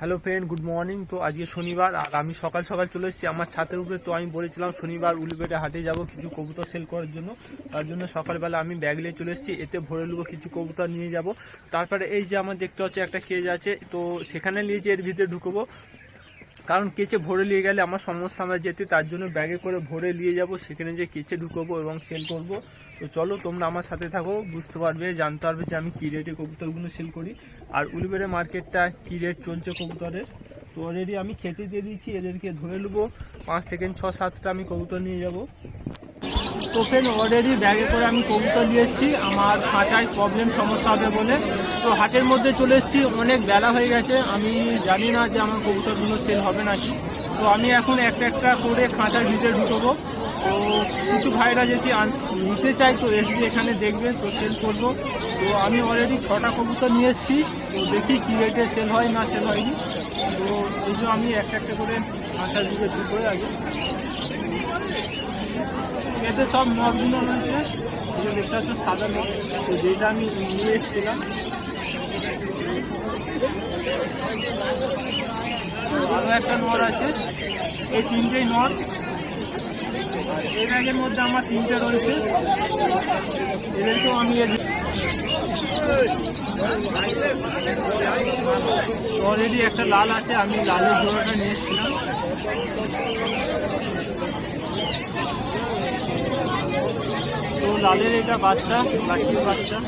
Hello friend good morning তো আজকে শনিবার, আর আমি সকাল সকাল চলে এসেছি আমার ছাতের উপরে। তো আমি বলেছিলাম শনিবার উলিপেটে হাটে যাব কিছু কবুতর সেল করার জন্য। তার জন্য সকালবেলা আমি ব্যাগ নিয়ে চলে এসেছি। এতে ভরে নেব কিছু কবুতর নিয়ে যাব। তারপরে এই যে আমার দেখতে হচ্ছে একটা কেজ আছে, তো সেখানে নিয়ে যে এর ভিতরে ঢুকবো। কারণ কেচে ভরে নিয়ে গেলে আমার সমস্যা আমরা যেতে, তার জন্য ব্যাগে করে ভরে নিয়ে যাব। সেখানে যে কেচে ঢুকবো এবং সেল করব। তো চলো তোমরা আমার সাথে থাকো, বুঝতে পারবে, জানতে পারবে যে আমি কী রেটে কবুতরগুলো সেল করি। আর উলিবেড়ে মার্কেটটা কী রেট চলছে কবুতরের? তো অলরেডি আমি খেতে দিয়ে দিয়েছি, এদেরকে ধরে নেব। পাঁচ থেকে ছ সাতটা আমি কবুতর নিয়ে যাব। তো ফ্রেন্ড অলরেডি ব্যাগে করে আমি কবুতর নিয়ে এসেছি। আমার খাঁচায় প্রবলেম সমস্যা হবে বলে। তো হাটের মধ্যে চলে এসেছি, অনেক বেলা হয়ে গেছে। আমি জানি না যে আমার কবুতরগুলো সেল হবে নাকি। তো আমি এখন একটা একটা করে খাঁচার ভিতরে ঢুকবো। তো কিছু ভাইরা যদি নিতে চাই তো এসে এখানে দেখবে, তো সেল করব। তো আমি অলরেডি ছটা কবুতর নিয়ে এসেছি। তো দেখি কী রেটে সেল হয়, না সেল হয়নি। তো এই জন্য আমি একটা একটা করে খাঁচার ভিতরে করে আগে এতে সব নটগুলো রয়েছে। দেখতে পাচ্ছ, সাদা নট তো যেটা আমি নিয়ে এসেছিলাম। আরও একটা নট আছে। এই তিনটেই নট এই ব্যাগের মধ্যে আমার তিনটে রয়েছে। এদেরকেও আমি অলরেডি একটা লাল আছে, আমি লালের জোড়াটা নিয়ে এসেছিলাম তো লালের এটা বাচ্চা লাঠির বাচ্চা।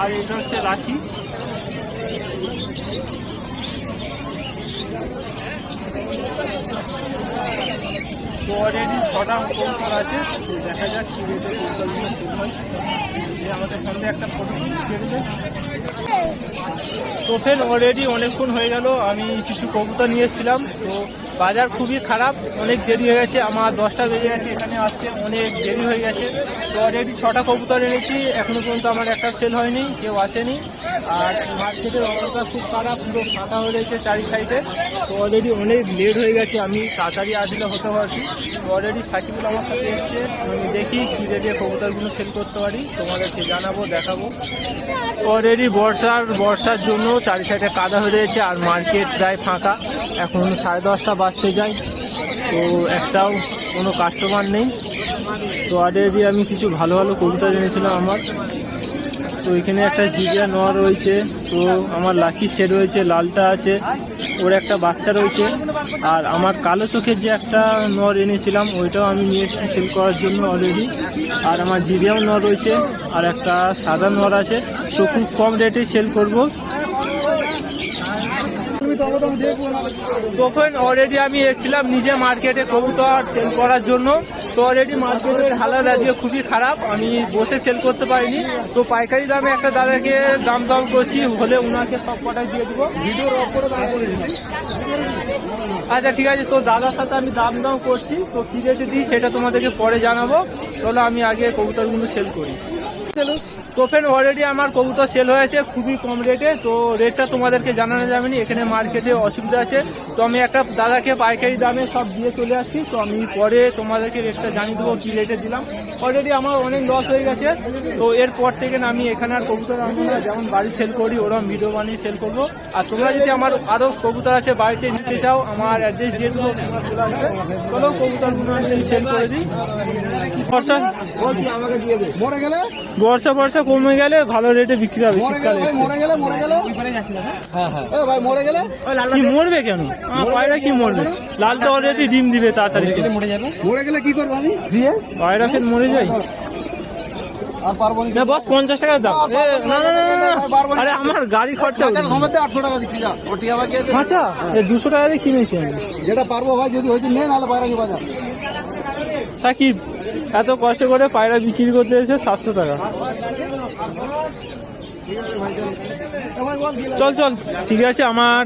আর এটা হচ্ছে লাঠি তো অলরেডি ছটা আছে দেখা যাক হয় আমাদের সামনে একটা তো অলরেডি অনেকক্ষণ হয়ে গেল, আমি কিছু কবুতর নিয়ে এসেছিলাম। তো বাজার খুবই খারাপ, অনেক দেরি হয়ে গেছে, আমার দশটা বেজে গেছে, এখানে আসতে অনেক দেরি হয়ে গেছে। তো অলরেডি ছটা কবুতর এনেছি এখনও পর্যন্ত আমার একটা সেল হয়নি, কেউ আসেনি। আর মার্কেটের অবস্থা খুব খারাপ, পুরো ফাঁকা হয়ে রয়েছে চারি সাইডে তো অলরেডি অনেক লেট হয়ে গেছে, আমি তাড়াতাড়ি আসলে হতে পারছি। অলরেডি সাকিবুল আমার সাথে এসছে, আমি দেখি কী রেটে কবুতরগুলো সেল করতে পারি। তোমাদেরকে জানাব, দেখাবো। অলরেডি বর্ষার বর্ষার জন্য চারি সাইডে কাদা হয়ে রয়েছে আর মার্কেট প্রায় ফাঁকা। এখন সাড়ে দশটা বাজতে যায়। তো একটাও কোনো কাস্টমার নেই। তো অলরেডি আমি কিছু ভালো ভালো কবিতা জেনেছিলাম আমার। তো এখানে একটা জিরিয়া নোয়া রয়েছে। তো আমার লাকি সে রয়েছে, লালটা আছে। ওর একটা বাচ্চা রয়েছে। আর আমার কালো চোখের যে একটা নর এনেছিলাম, ওইটাও আমি নিয়ে এসেছি সেল করার জন্য অলরেডি আর আমার জিরিয়াও নর রয়েছে, আর একটা সাদা নর আছে। তো খুব কম রেটে সেল করব। তখন অলরেডি আমি এসেছিলাম নিজে মার্কেটে কবুতর সেল করার জন্য। তো অলরেডি মার্কেটের হালাত আজকে খুবই খারাপ। আমি বসে সেল করতে পারিনি। তো পাইকারি দামে একটা দাদাকে দাম দাম করছি, হলে ওনাকে সব কটাই দিয়ে দেবো। ভিডিওর অপরে আচ্ছা ঠিক আছে। তো দাদার সাথে আমি দাম দাম করছি। তো কী রেটে দিই সেটা তোমাদেরকে পরে জানাব। চলো আমি আগে কবুতরগুলো সেল করি। তো ফ্রেন্ড অলরেডি আমার কবুতর সেল হয়েছে খুবই কম রেটে তো রেটটা তোমাদেরকে জানানো যাবে না এখানে মার্কেটে অসুবিধা আছে। তো আমি একটা দাদাকে পাইকারি দামে সব দিয়ে চলে আসছি তো আমি পরে তোমাদেরকে রেটটা জানিয়ে দেবো কী রেটে দিলাম। অলরেডি আমার অনেক লস হয়ে গেছে তো এরপর থেকে না আমি এখানে আর কবুতর আনব না যেমন বাড়ি সেল করি ওরকম ভিডিও বানিয়ে সেল করব। আর তোমরা যদি আমার আরও কবুতর আছে বাড়িতে নিতে চাও আমার অ্যাড্রেস দিয়ে দেবো তোমরা চলে আসবে চলো কবুতরগুলো আমি সেল করে দিই। বর্ষা বর্ষা বর্ষা কমে গেলে ভালো রেটে বিক্রি হবে শীতকালে। মরে গেলে মরে গেলে। হ্যাঁ হ্যাঁ। ভাই মরে গেলে। কি মরবে কেন? পায়রা কি মরবে? লালটা অলরেডি ডিম দিবে তাড়াতাড়ি মরে যাবে। মরে গেলে কি করব আমি? দিয়ে পায়রা ফের মরে যায়? আর পারব না। বস পঞ্চাশ টাকা দাম না। না না, না, না। আরে আমার গাড়ি খরচা সময় আটশো টাকা দিচ্ছি যা। ওটি আমাকে আচ্ছা দুশো টাকা দিয়ে কিনেছি আমি। যেটা পারব ভাই যদি হয়তো নে নাহলে বাইরে বাজার সাকিব এত কষ্ট করে পায়রা বিক্রি করতে এসে সাতশো টাকা। চল চল, ঠিক আছে, আমার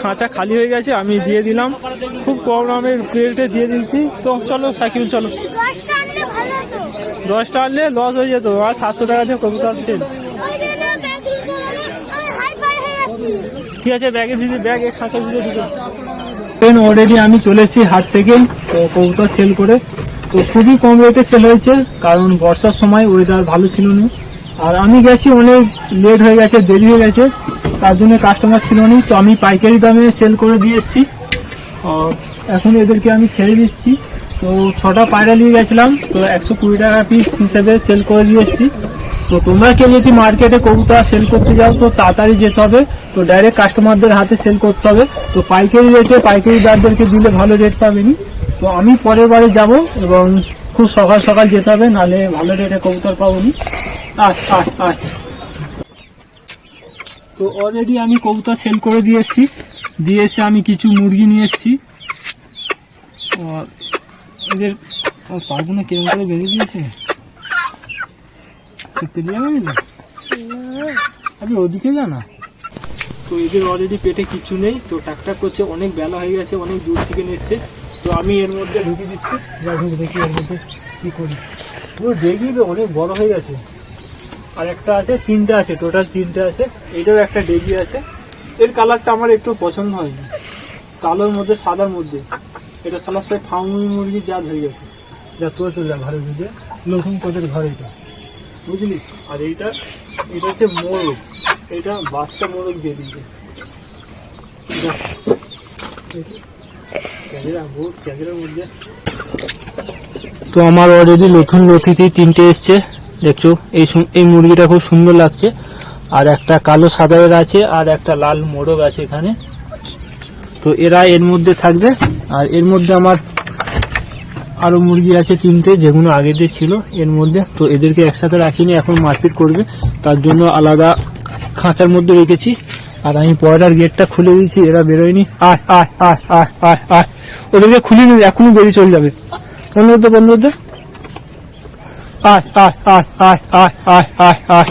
খাঁচা খালি হয়ে গেছে, আমি দিয়ে দিলাম। খুব কম দামের রেটে দিয়ে দিয়েছি। তো চলো, সাইকেল, চলো। দশটা আনলে লস হয়ে যেত, আর সাতশো টাকা দিয়ে কবিতা আমি যাচ্ছি ঠিক আছে ব্যাগে ভিজে ব্যাগে খাঁচা ভিজে ঢুকে অলরেডি আমি চলে এসেছি হাট থেকে, তো কবুতর সেল করে তো খুবই কম রেটে সেল হয়েছে, কারণ বর্ষার সময় ওয়েদার ভালো ছিল না। আর আমি গেছি অনেক লেট হয়ে গেছে, দেরি হয়ে গেছে, তার জন্য কাস্টমার ছিল না, তো আমি পাইকারি দামে সেল করে দিয়ে এসেছি। এখন এদেরকে আমি ছেড়ে দিচ্ছি। তো ছটা পায়রা নিয়ে গেছিলাম, তো একশো কুড়ি টাকা পিস হিসেবে সেল করে দিয়ে এসেছি। তো তোমরা কেউ যদি মার্কেটে কবুতর সেল করতে যাও, তো তাড়াতাড়ি যেতে হবে। তো ডাইরেক্ট কাস্টমারদের হাতে সেল করতে হবে। তো পাইকারি রেটে পাইকারি দারদেরকে দিলে ভালো রেট পাবেনি। তো আমি পরের বারে যাব এবং খুব সকাল সকাল যেতে হবে, নাহলে ভালো রেটে কবুতর পাবো নি। আয় আয় তো অলরেডি আমি কবুতর সেল করে দিয়ে এসেছি। দিয়ে এসে আমি কিছু মুরগি নিয়ে এসেছি। এদের পারব না কিরম করে বেঁধে দিয়েছে? আমি ওদিকে জানা তো এদের অলরেডি পেটে কিছু নেই, তো টাকটাক করছে, অনেক বেলা হয়ে গেছে, অনেক দূর থেকে নিচ্ছে তো আমি এর মধ্যে ঢুকে দিচ্ছি। যা ঢুকে দেখি এর মধ্যে কী করি। পুরো তো অনেক বড় হয়ে গেছে। আর একটা আছে, তিনটে আছে টোটাল তিনটে আছে। এটাও একটা ডেগি আছে। এর কালারটা আমার একটু পছন্দ হয়নি। কালোর মধ্যে, সাদার মধ্যে। এটা সালার সাথে ফাউমি মুরগির জাত হয়ে গেছে। যা তোর চলে যা ঘরে বুঝে নতুন তোদের ঘরে এটা। বুঝলি? আর এইটা, এটা হচ্ছে মোরগ। এটা বাচ্চা মোরগ দিয়ে দিয়েছে। তো আমার অলরেডি নতুন লতিতে তিনটে এসছে, দেখছ? এই এই মুরগিটা খুব সুন্দর লাগছে। আর একটা কালো সাদায়ের আছে, আর একটা লাল মোরগ আছে এখানে। তো এরা এর মধ্যে থাকবে, আর এর মধ্যে আমার আরও মুরগি আছে তিনটে, যেগুলো আগেদের ছিল এর মধ্যে। তো এদেরকে একসাথে রাখিনি, এখন মারপিট করবে। তার জন্য আলাদা খাঁচার মধ্যে রেখেছি। আর আমি পয়লার গেটটা খুলে দিয়েছি এরা বেরোয়নি আয় আয় আয় আয় আয় ওদেরকে খুলে নি এখনই বেরিয়ে চলে যাবে বন্ধু বন্ধু আয় আয় আয় আয় আয় আয় আয় আয়